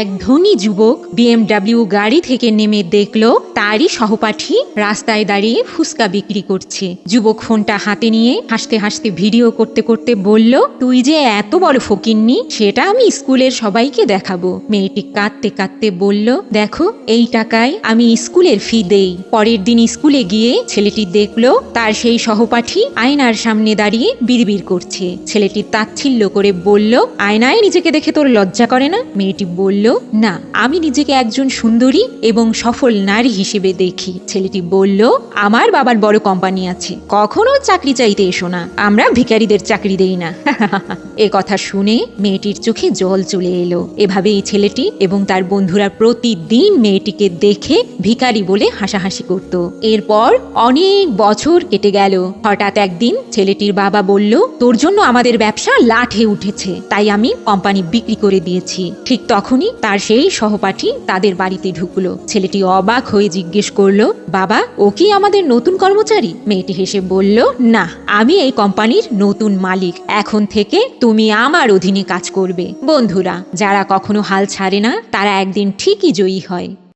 এক ধনী যুবক বিএমডাব্লিউ গাড়ি থেকে নেমে দেখল, তারই সহপাঠী রাস্তায় দাঁড়িয়ে ফুসকা বিক্রি করছে। যুবক ফোনটা হাতে নিয়ে হাসতে হাসতে ভিডিও করতে করতে বলল, তুই যে এত বড় ফকিন্নি, সেটা আমি স্কুলের সবাইকে দেখাবো। মেয়েটি কাঁদতে কাঁদতে বলল, দেখো, এই টাকায় আমি স্কুলের ফি দেই। পরের দিন স্কুলে গিয়ে ছেলেটি দেখল, তার সেই সহপাঠী আয়নার সামনে দাঁড়িয়ে বিড়বিড় করছে। ছেলেটি তাচ্ছিল্য করে বলল, আয়নায় নিজেকে দেখে তোর লজ্জা করে না? মেয়েটি বলল না, আমি নিজেকে একজন সুন্দরী এবং সফল নারী হিসেবে দেখি। ছেলেটি বলল, আমার বাবার বড় কোম্পানি আছে। কখনো চাকরি চাইতে এসো না। আমরা ভিখারিদের চাকরি দেই না। এ কথা শুনে মেয়েটির চোখে জল চলে এলো। এভাবে এই ছেলেটি এবং তার বন্ধুরা প্রতিদিন মেয়েটিকে দেখে ভিখারি বলে হাসাহাসি করত। এরপর অনেক বছর কেটে গেল। হঠাৎ একদিন ছেলেটির বাবা বলল, তোর জন্য আমাদের ব্যবসা লাঠে উঠেছে। তাই আমি কোম্পানি বিক্রি করে দিয়েছি। ঠিক তখনই তার সেই সহপাঠী তাদের বাড়িতে ঢুকল। ছেলেটি অবাক হয়ে জিজ্ঞেস করল, বাবা, ও কি আমাদের নতুন কর্মচারী? মেয়েটি হেসে বলল, না, আমি এই কোম্পানির নতুন মালিক। এখন থেকে তুমি আমার অধীনে কাজ করবে। বন্ধুরা, যারা কখনো হাল ছাড়ে না, তারা একদিন ঠিকই জয়ী হয়।